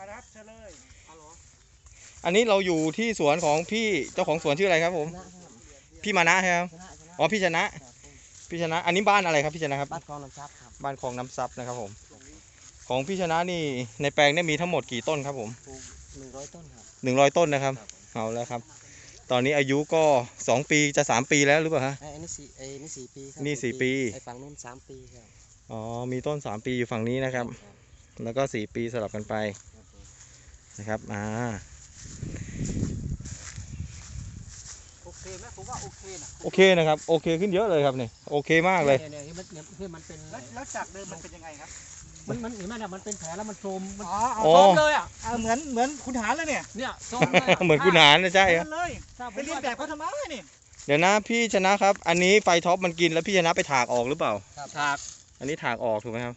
อารับเฉลยอันนี้เราอยู่ที่สวนของพี่เจ้าของสวนชื่ออะไรครับผม พี่มานะครับชนะชนะอ๋อพี่ชนะ พี่ชนะ อันนี้บ้านอะไรครับพี่ชนะครับ บ้านกองน้ำซับครับ บ้านคลองน้ำซับนะครับผม ของพี่ชนะนี่ในแปลงเนี่ยมีทั้งหมดกี่ต้นครับผมปลูกหนึ่งร้อยต้นครับ หนึ่งร้อยต้นนะครับ เอาแล้วครับ ตอนนี้อายุก็สองปีจะสามปีแล้วหรือเปล่าฮะ ไอ้ไอ้นี่สี่ไอ้นี่สี่ปีครับนี่สี่ปี ไอ้ฝั่งนู้นสามปีครับอ๋อ มีต้นสามปีอยู่ฝั่งนี้นะครับ แล้วก็สี่ปีสลับกันไปครับผม นะครับอ่าโอเคไหมผมว่าโอเคนะโอเคนะครับ โอเคขึ้นเยอะเลยครับเนี่ยโอเคมากเลยเนี่ยเนี่ยที่มันเนี่ยที่มันเป็นแล้วแล้วจากเดิมมันเป็นยังไงครับมันมันเห็นไหมเนี่ยมันเป็นแผลแล้วมันโทรมมันอ๋ออ๋อโทรมเลยอะเอาเหมือนเหมือนคุณหารแล้วเนี่ยเนี่ยโทรมเลยะเหมือนคุณหารนะใช่ครับนั่นเลยถ้าผไปมเรียนว่าแบบเขาทำไมนี่เดี๋ยวนะพี่ชนะครับ อันนี้ไฟท็อปมันกินแล้วพี่ชนะไปถากออกหรือเปล่า ฉาก อันนี้ถากออกถูกไหมครับ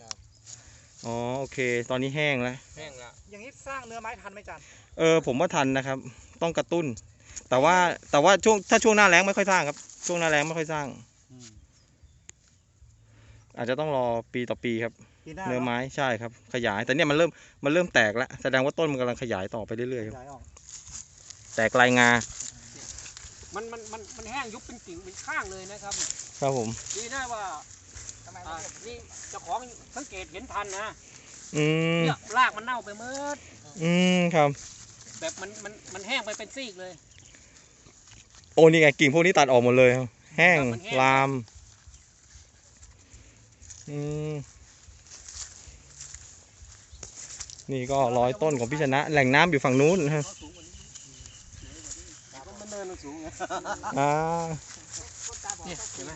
อ๋อโอเค ตอนนี้แห้งแล้ว แห้งละอย่างนี้สร้างเนื้อไม้ทันไหมจันเออผมว่าทันนะครับ ต้องกระตุ้น แต่ว่าแต่ว่าช่วงถ้าช่วงหน้าแล้งไม่ค่อยสร้างครับ ช่วงหน้าแล้งไม่ค่อยสร้าง อาจจะต้องรอปีต่อปีครับ ปีหน้าเนื้อไม้ใช่ครับ ขยาย แต่เนี่ยมันเริ่มมันเริ่มแตกแล้วแสดงว่าต้นมันกำลังขยายต่อไปเรื่อยๆครับย้ายออกแตกลายงามันมันมันมันแห้งยุบเป็นกิ่งเป็นข้างเลยนะครับ ครับผม ดีนะว่าทำไม อ่านี่เจ้าของสังเกตเห็นทันนะอืมเนี่ยรากมันเน่าไปเมื่ออืมครับ แบบมันมันมันแห้งไปเป็นซีกเลย โอ้นี่ไงกิ่งพวกนี้ตัดออกหมดเลยครับ แห้งครับมันแห้ง ลามอืมนี่ก็ร้อยต้นของพี่ชนะ แหล่งน้ำอยู่ฝั่งนู้นนะครับมันเนินมันสูงไงอ่าเนี่ยเห็นไหม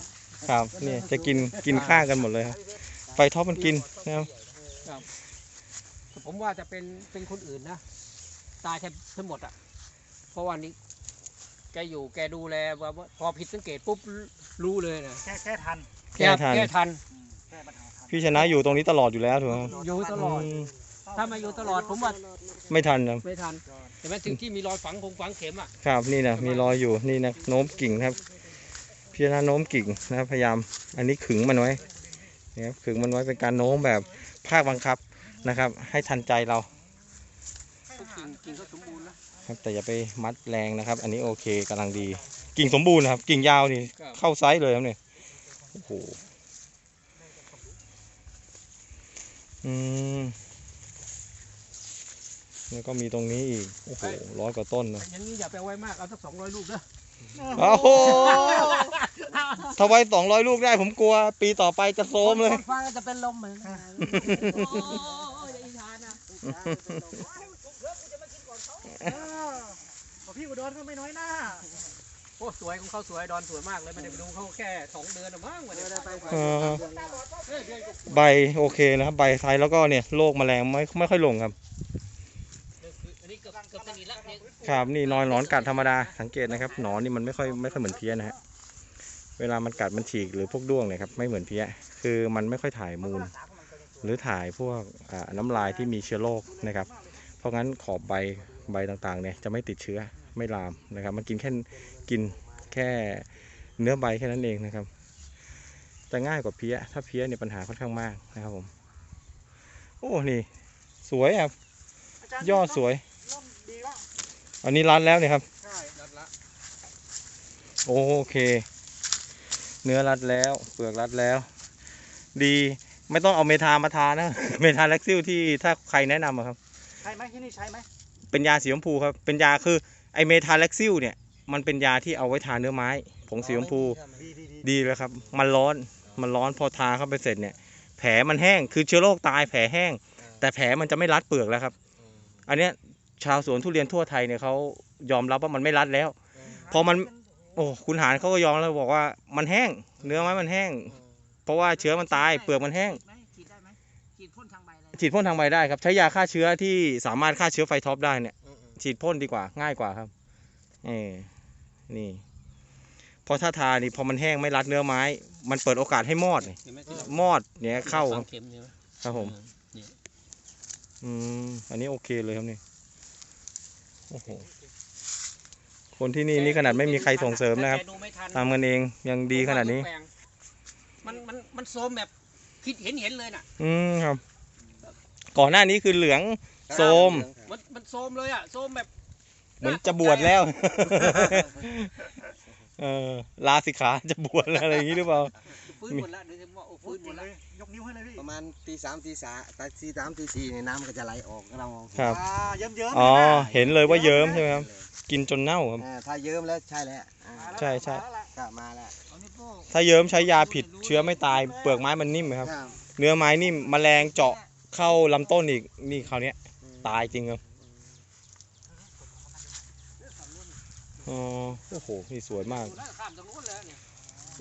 ครับเนี่ยจะกินกินข้างกันหมดเลยครับไฟท็อปมันกินนะครับผมว่าจะเป็นเป็นคนอื่นนะตายแทบทั้งหมดอะ เพราะว่านี้ แกอยู่แกดูแลว่าว่าพอผิดสังเกตปุ๊บรู้เลยนะแค่แค่ทันแก้ทันแก้ทันอืมแก้ปัญหาทันพี่ชนะอยู่ตรงนี้ตลอดอยู่แล้วถูกไหมครับอยู่ตลอด อืมถ้ามาอยู่ตลอดผมว่าไม่ทันครับไม่ทันเห็นไหมถึงที่มีรอยฝังคงฝังเข็มอะ ครับนี่นะมีรอยอยู่นี่นะโน้มกิ่งครับ พี่ชนะโน้มกิ่งนะครับพยายามอันนี้ขึงมันไว้นะครับขึงมันไว้เป็นการโน้มแบบภาคบังคับนะครับ ให้ทันใจเราครับแต่อย่าไปมัดแรงนะครับ อันนี้โอเคกำลังดี กิ่งสมบูรณ์นะครับ กิ่งยาวนี่เข้าไซส์เลยครับเนี่ยโอ้โหอืม แล้วก็มีตรงนี้อีก โอ้โหร้อยกว่าต้นนะอย่างนี้อย่าไปเอาไว้มาก เอาสักสองร้อยลูกนะโอ้โหถ้าไว้สองร้อยลูกได้ผมกลัว ปีต่อไปจะโซมเลยคนฟังจะเป็นลมเหมือนกันโอ้ยอย่าอิจฉานะเออบอกพี่อุดรก็ไม่น้อยหน้าโอ้สวยของเขาสวยดอนสวยมากเลยไม่ได้ไปดูเขาแค่สองเดือนหรือมั้งวันนี้เออเอ้ยเดือนกว่าใบโอเคนะครับใบไทยแล้วก็เนี่ยโรคแมลงไม่ไม่ค่อยลงครับ อันนี้เกือบเกือบสนิทแล้วเนี่ย ครับนี่นอนหนอนกัดธรรมดาสังเกตนะครับหนอนนี่มันไม่ค่อยไม่ค่อยเหมือนเพี้ยนะฮะเวลามันกัดมันฉีกหรือพวกด้วงเนี่ยครับไม่เหมือนเพี้ยคือมันไม่ค่อยถ่ายมูล หรือถ่ายพวกน้ำลายที่มีเชื้อโรคนะครับ เพราะงั้นขอบใบใบต่างๆเนี่ยจะไม่ติดเชื้อไม่ลามนะครับ มันกินแค่กินแค่เนื้อใบแค่นั้นเองนะครับจะง่ายกว่าเพี้ย ถ้าเพี้ยเนี่ยปัญหาค่อนข้างมากนะครับผม โอ้ นี่ สวยครับ ยอดสวย อันนี้รัดแล้วเนี่ยครับ ใช่นัดละโอเค เนื้อรัดแล้ว เปลือกรัดแล้ว ดีไม่ต้องเอาเมทามาทานะ เมทาแล็กซิลที่ถ้าใครแนะนำอะครับ ใช่ไหมที่นี่ใช่ไหมเป็นยาสีชมพูครับ เป็นยาคือไอเมทาแล็กซิลเนี่ย มันเป็นยาที่เอาไว้ทาเนื้อไม้ ผงสีชมพู ดีดีดีดีเลยครับ มันร้อน มันร้อนพอทาเข้าไปเสร็จเนี่ย แผลมันแห้ง คือเชื้อโรคตายแผลแห้ง แต่แผลมันจะไม่รัดเปลือกแล้วครับ อันเนี้ย ชาวสวนทุเรียนทั่วไทยเนี่ยเขายอมรับว่ามันไม่รัดแล้ว พอมัน โอ้คุณหารเขาก็ยอมแล้วบอกว่ามันแห้ง เนื้อไม้มันแห้ง เพราะว่าเชื้อมันตายเปลือกมันแห้งฉีดได้ไหมฉีดพ่นทางใบเลยฉีดพ่นทางใบได้ครับ ใช้ยาฆ่าเชื้อที่สามารถฆ่าเชื้อไฟท็อปได้เนี่ยฉีดพ่นดีกว่าง่ายกว่าครับเออนี่เพราะถ้าทานี่พอมันแห้งไม่รัดเนื้อไม้ มันเปิดโอกาสให้มอดนี่เห็นไหมที่เรามอดเนี่ยเข้าคฝัรับงเข็มใช่ไหมครับผม เนี่ยอืมอันนี้โอเคเลยครับนี่ โอ้โหคนที่นี่นี่ขนาดไม่มีใครส่งเสริมนะครับแต่ดูไม่ทันทำกันเองยังดีขนาดนี้ มันมันมันโซมแบบคิดเห็นเห็นเลยน่ะ อืมครับ ก่อนหน้านี้คือเหลืองโซมมันมันโซมเลยอะโซมแบบเหมือนจะบวชแล้ว เออลาสิกขาจะบวชแล้วอะไรอย่างนี้หรือเปล่า ฟื้นหมดแล้วเดี๋ยวจะว่าโอ้ ฟื้ฟื้นนหหมมดดเลแล้วยยกนิ้วให้เลยพี่ประมาณตีสามตีสามตีสามตีสี่เนี่ยน้ำก็จะไหลออกเราครับอ่าเยิ้มเยิ้มอ๋อเห็นเลยว่าเยิ้มใช่ไหมครับกินจนเน่าครับอ่าถ้าเยิ้มแล้วใช่แล้วอ่าใช่ใช่ก็มาแล้วเอานิ้วโป้งถ้าเยิ้มใช้ยาผิดเชื้อไม่ตายเปลือกไม้มันนิ่มครับครับเนื้อไม้นิ่มแมลงเจาะเข้าลำต้นอีกนี่คราวเนี้ยตายจริงครับอ๋อโอ้โหนี่สวยมากดูแล้วข้ามตรงนู้นแล้วเนี่ย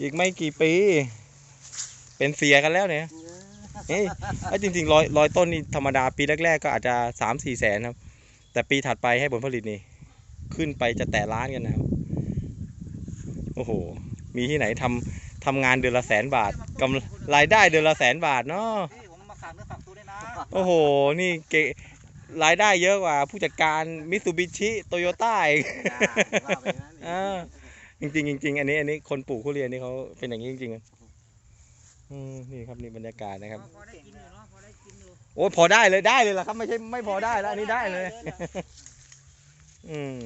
อีกไม่กี่ปี เป็นเสียกันแล้วเนี่ยเอ้ยไอ้จริงๆร้อยร้อยต้นนี่ธรรมดาปีแรกๆก็อาจจะสามสี่แสนครับ แต่ปีถัดไปให้ผลผลิตนี่ ขึ้นไปจะแตะล้านกันนะครับ โอ้โห มีที่ไหนทำทำงานเดือนละแสนบาทกำรายได้เดือนละแสนบาทเนาะพี่ผมมาฝากเนื้อฝากตัวด้วยนะโอ้โห นี่เกรายได้เยอะกว่า ผู้จัดการมิตซูบิชิโตโยต้าอีกอ่าว่าไปอย่างนั้นอ่าจริงๆจริงๆอันนี้อันนี้คนปลูกทุเรียนนี่เขาเป็นอย่างนี้จริงๆอะ อืมนี่ครับนี่บรรยากาศนะครับ พอได้กินอยู่เนาะพอได้กินอยู่โอ้ยพอได้เลยได้เลยล่ะครับ ไม่ใช่ไม่พอได้แล้วอันนี้ได้เลย อืม